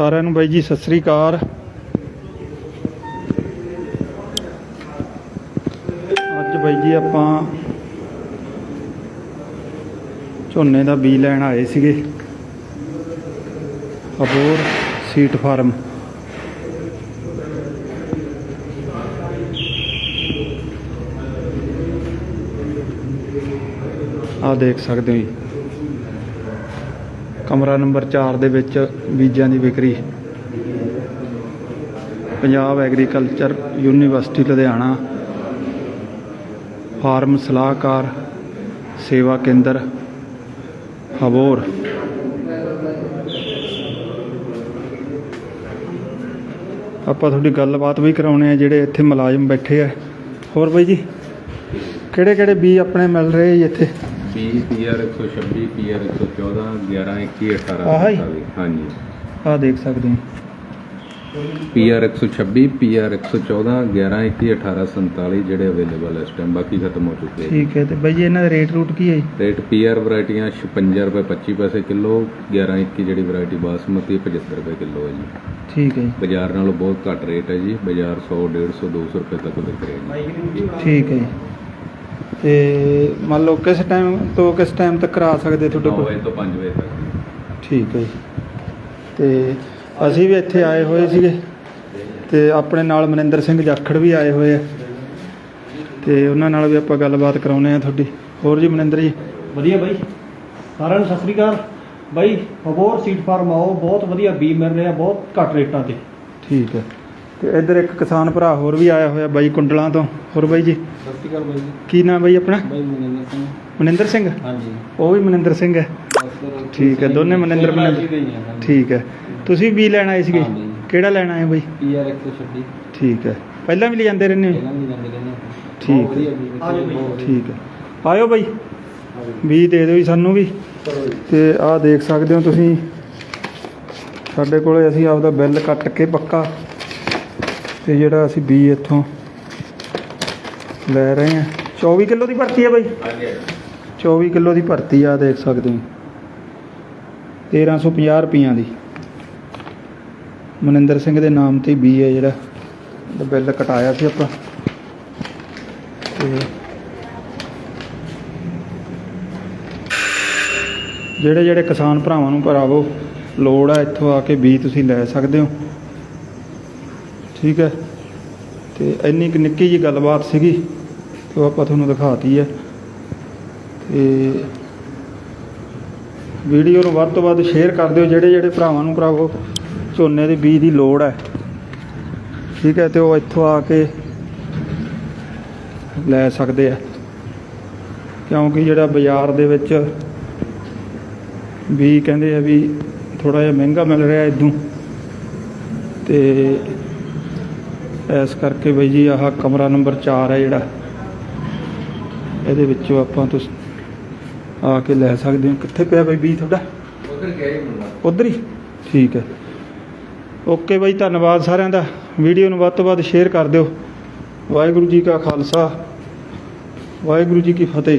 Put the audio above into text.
ਸਾਰਿਆਂ ਨੂੰ ਬਾਈ ਜੀ, ਸਤਿ ਸ੍ਰੀ ਅਕਾਲ। ਅੱਜ ਬਾਈ ਜੀ ਆਪਾਂ ਝੋਨੇ ਦਾ ਬੀਜ ਲੈਣ ਆਏ ਸੀਗੇ। Abohar seed farm. ਆਹ ਦੇਖ ਸਕਦੇ ਹੋ ਜੀ। ਕਮਰਾ ਨੰਬਰ 4 ਦੇ ਵਿੱਚ ਬੀਜਾਂ ਦੀ ਵਿਕਰੀ। Punjab agriculture university, Ludhiana. Farm ਸਲਾਹਕਾਰ, ਸੇਵਾ ਕੇਂਦਰ, ਹਬੋਰ। ਆਪਾਂ ਤੁਹਾਡੀ ਗੱਲਬਾਤ ਵੀ ਕਰਾਉਣੇ ਆ ਜਿਹੜੇ ਇੱਥੇ ਮੁਲਾਜ਼ਮ ਬੈਠੇ ਆ। ਹੋਰ ਬਾਈ ਜੀ ਕਿਹੜੇ ਕਿਹੜੇ ਬੀ ਆਪਣੇ ਮਿਲ ਰਹੇ ਜੀ ਇੱਥੇ? ਪੀ ਪੀਆਰ 126 ਪੀਆਰ 114 11 21 18 ਆਹ ਹੀ? ਹਾਂਜੀ। ਆਹ ਦੇਖ ਸਕਦੇ ਹੋ। ਪੀਆਰ 126 ਪੀਆਰ 114 11 21 18 47 ਜਿਹੜੇ ਅਵੇਲੇਬਲ ਇਸ ਟਾਈਮ ਬਾਕੀ ਖਤਮ ਹੋ ਚੁੱਕੇ ਹੈ ਠੀਕ ਹੈ ਤੇ ਬਾਈ ਜੀ ਇਹਨਾਂ ਦਾ ਰੇਟ ਰੂਟ ਕੀ ਹੈ ਜੀ? ਰੇਟ ਪੀਆਰ ਵੈਰਾਈਟੀਆਂ 56 ਰੁਪਏ 25 ਪੈਸੇ ਕਿਲੋ 11 21 ਜਿਹੜੀ ਵੈਰਾਈਟੀ ਬਾਸਮਤੀ 75 ਰੁਪਏ ਕਿਲੋ ਹੈ ਜੀ। ਠੀਕ ਹੈ ਜੀ। ਬਾਜ਼ਾਰ ਨਾਲੋਂ ਬਹੁਤ ਘੱਟ ਰੇਟ ਹੈ ਜੀ ਬਾਜ਼ਾਰ 100 150 200 ਰੁਪਏ ਤੱਕ ਵਿਕ ਰਿਹਾ ਜੀ। ਠੀਕ ਹੈ ਜੀ। ਤੇ ਮੰਨ ਲਓ ਕਿਸ ਟਾਈਮ ਤੋਂ ਕਿਸ ਟਾਈਮ ਤੱਕ ਕਰਾ ਸਕਦੇ ਤੁਹਾਡੇ 9 ਕੋਲ? ਵਜੇ ਤੋਂ 5 ਵਜੇ ਤੱਕ। ਠੀਕ ਹੈ ਜੀ। ਤੇ ਅਸੀਂ ਵੀ ਇੱਥੇ ਆਏ ਹੋਏ ਸੀਗੇ। ਤੇ ਆਪਣੇ ਨਾਲ ਮਨਿੰਦਰ ਸਿੰਘ ਜਾਖੜ ਵੀ ਆਏ ਹੋਏ ਆ। ਤੇ ਉਹਨਾਂ ਨਾਲ ਵੀ ਆਪਾਂ ਗੱਲਬਾਤ ਕਰਾਉਨੇ ਆ ਤੁਹਾਡੀ। ਹੋਰ ਜੀ ਮਨਿੰਦਰ ਜੀ? ਵਧੀਆ ਬਾਈ। ਸਾਰਿਆਂ ਨੂੰ ਸਤਿ ਸ੍ਰੀ ਅਕਾਲ। ਬਾਈ ਹਬੋਰ ਸੀਡ ਫਾਰਮ ਆਓ। ਬਹੁਤ ਵਧੀਆ ਬੀ ਮਿਲ ਰਿਹਾ ਬਹੁਤ ਘੱਟ ਰੇਟਾਂ ਤੇ। ਠੀਕ ਹੈ। ਤੇ ਇੱਧਰ ਇੱਕ ਕਿਸਾਨ ਭਰਾ ਹੋਰ ਵੀ ਆਇਆ ਹੋਇਆ ਬਾਈ ਕੁੰਡਲਾਂ ਤੋਂ। ਹੋਰ ਬਾਈ ਜੀ? ਸਤਿ ਸ੍ਰੀ ਅਕਾਲ ਬਾਈ ਜੀ। ਕੀ ਨਾਮ ਬਾਈ ਆਪਣਾ? ਬਾਈ ਮਨਿੰਦਰ ਸਿੰਘ। ਮਨਿੰਦਰ ਸਿੰਘ? ਹਾਂਜੀ। ਉਹ ਵੀ ਮਨਿੰਦਰ ਸਿੰਘ ਹੈ। ਠੀਕ ਹੈ, ਦੋਨੇ ਮਨਿੰਦਰ ਮਨਿੰਦਰ। ਠੀਕ ਹੈ। ਤੁਸੀਂ ਵੀ ਲੈਣ ਆਏ ਸੀਗੇ। ਕਿਹੜਾ ਲੈਣ ਆਏ ਬਾਈ? ਪੀਆਰ 126 ਠੀਕ ਹੈ। ਪਹਿਲਾਂ ਵੀ ਰਹਿੰਦੇ ਹੋ? ਵੀ ਜਾਂਦੇ ਰਹਿੰਦੇ ਠੀਕ। ਬਾਈ। ਠੀਕ ਹੈ। ਆਇਓ ਬਾਈ। ਵੀ ਦੇ ਦਿਓ ਜੀ ਸਾਨੂੰ ਵੀ। ਤੇ ਆਹ ਦੇਖ ਸਕਦੇ ਹੋ ਤੁਸੀਂ। ਸਾਡੇ ਕੋਲੇ ਅਸੀਂ ਆਪਦਾ ਬਿੱਲ ਕੱਟ ਕੇ ਪੱਕਾ ਤੇ ਜਿਹੜਾ ਅਸੀਂ ਬੀ ਇੱਥੋਂ ਲੈ ਰਹੇ ਹਾਂ। 24 ਕਿਲੋ ਦੀ ਭਰਤੀ ਹੈ ਬਾਈ? ਹਾਂਜੀ 24 ਕਿਲੋ ਦੀ ਭਰਤੀ ਆ ਦੇਖ ਸਕਦੇ ਹੋ। 1350 ਰੁਪਈਆਂ ਦੀ। ਮਨਿੰਦਰ ਸਿੰਘ ਦੇ ਨਾਮ ਤੇ ਬੀ ਹੈ ਜਿਹੜਾ ਬਿੱਲ ਕਟਾਇਆ ਸੀ ਆਪਾਂ। ਤੇ ਜਿਹੜੇ ਜਿਹੜੇ ਕਿਸਾਨ ਭਰਾਵਾਂ ਨੂੰ ਭਰਾਵੋ ਲੋੜ ਆ ਇੱਥੋਂ ਆ ਕੇ ਬੀ ਤੁਸੀਂ ਲੈ ਸਕਦੇ ਹੋ। ਠੀਕ ਹੈ। ਤੇ ਇੰਨੀ ਕੁ ਨਿੱਕੀ ਜੀ ਗੱਲਬਾਤ ਸੀਗੀ, ਤੇ ਉਹ ਆਪਾਂ ਤੁਹਾਨੂੰ ਦਿਖਾਤੀ ਹੈ। ਤੇ ਵੀਡੀਓ ਨੂੰ ਵੱਧ ਤੋਂ ਵੱਧ ਸ਼ੇਅਰ ਕਰ ਦਿਓ, ਜਿਹੜੇ ਜਿਹੜੇ ਭਰਾਵਾਂ ਨੂੰ ਭਰਾਵੋ ਝੋਨੇ ਦੇ ਬੀਜ ਦੀ ਲੋੜ ਹੈ। ਠੀਕ ਹੈ, ਤੇ ਉਹ ਇੱਥੋਂ ਆ ਕੇ ਲੈ ਸਕਦੇ ਆ। ਕਿਉਂਕਿ ਜਿਹੜਾ ਬਾਜ਼ਾਰ ਦੇ ਵਿੱਚ ਵੀ ਕਹਿੰਦੇ ਆ ਵੀ ਥੋੜਾ ਜਿਹਾ ਮਹਿੰਗਾ ਮਿਲ ਰਿਹਾ ਇਦੋਂ ਤੇ ਇਸ ਕਰਕੇ ਬਈ ਜੀ ਆਹ ਕਮਰਾ ਨੰਬਰ 4 ਹੈ ਜਿਹੜਾ। ਇਹਦੇ ਵਿੱਚੋਂ ਆਪਾਂ ਤੁਸੀਂ ਆ ਕੇ ਲੈ ਸਕਦੇ ਹੋ। ਕਿੱਥੇ ਪਿਆ ਬਈ ਬੀ ਤੁਹਾਡਾ? ਉਧਰ ਗਿਆ ਹੀ ਮੁੰਡਾ। ਉਧਰ ਹੀ? ਠੀਕ ਹੈ। ਓਕੇ ਬਾਈ ਧੰਨਵਾਦ ਸਾਰਿਆਂ ਦਾ। ਵੀਡੀਓ ਨੂੰ ਵੱਧ ਤੋਂ ਵੱਧ ਸ਼ੇਅਰ ਕਰ ਦਿਓ। ਵਾਹਿਗੁਰੂ ਜੀ ਕਾ ਖਾਲਸਾ। ਵਾਹਿਗੁਰੂ ਜੀ ਕੀ ਫਤਿਹ